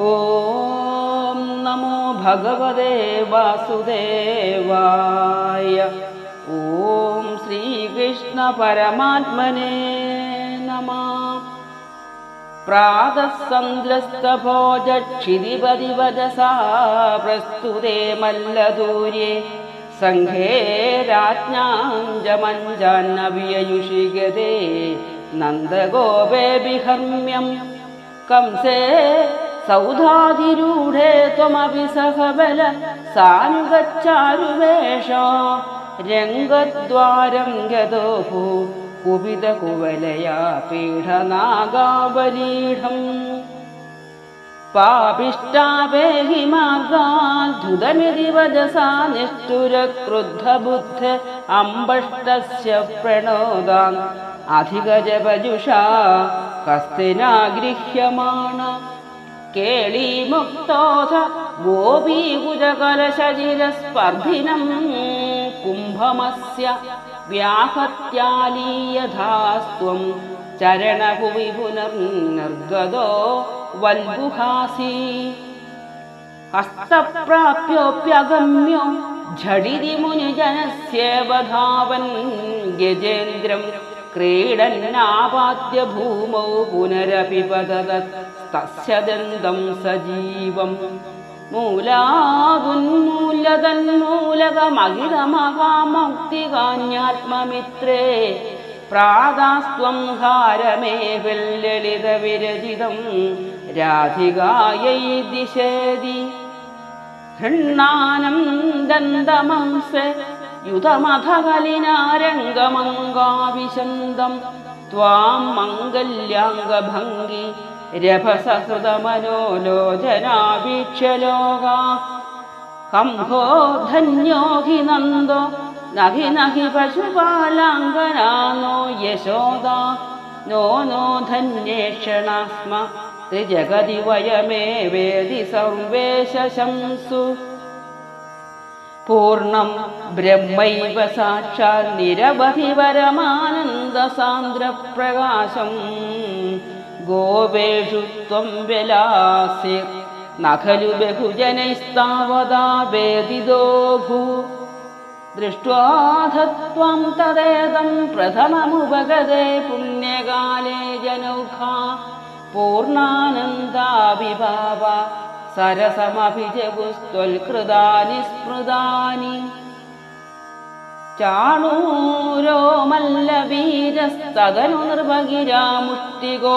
ॐ नमो भगवते वासुदेवाय। ॐ श्रीकृष्णपरमात्मने नमः। प्रातः सन्द्रस्तभोजक्षिदिपदिवजसा प्रस्तुते मल्लदूर्ये सङ्घे राज्ञाञ्जमञ्जान्नव्ययुषि गते नन्दगोपे विहर्म्यम् कंसे सौधाधिरूढे त्वमपि सह बल सानुगच्चारुवेष रङ्गद्वारं गतोः कुपितकुवलया पीठनागाबलीढम् पापिष्टापेहि मार्गाद्धुतमिति वजसा निष्ठुरक्रुद्धबुद्ध अम्बष्टस्य प्रणोदान् अधिगजपजुषा हस्तिनागृह्यमाण केळीमुक्तोऽथ गोपीकुजकलशजिरस्पर्धिनं कुम्भमस्य व्याहत्यालीयधास्त्वं चरणभुवि पुनर्निर्गतो वल्गुहासि हस्तप्राप्योऽप्यगम्यो झटिति मुनिजनस्येवधावन् गजेन्द्रं क्रीडन्नापाद्य भूमौ पुनरपि पततस्तस्य दन्तं सजीवम् मूलादुन्मूलदन्मूलकमखिलमहामुक्तिकान्यात्ममित्रे प्रादास्त्वं हारमे विल्ललितविरचितं राधिकायै दिशेदि हृण्णानं दन्दमंस युतमथकलिनारङ्गमङ्गाविशन्दं त्वां मङ्गल्याङ्गभङ्गि कम्भो धन्यो हि नन्दो न हि न हि पशुपालाङ्गना नो यशोदा नो नो धन्येक्षणा स्म त्रिजगति वयमेवेदि सर्वे शंसु പൂർണം ബ്രഹ്മൈവ സാക്ഷാൽ നിരവധി പരമാനന്ദസാന്ദ്രപ്രകാശം ഗോപേഷു ത്വം വിലാസി നഖലു ബഹുജനൈസ്താവതാവേദിതോ ഭൂ. ദൃഷ്ട്വാധത്വം തദേതം പ്രഥമമുപഗതേ പുണ്യകാലേ ജനൗഖ പൂർണാനന്ദാവിഭാവ സരസമഭിജഗുസ്ത്വൽകൃതാനി സ്മൃതാനി ചാണൂരോമല്ലവീരസ്തകനു നിർഭഗിരാ മുഷ്ടികോ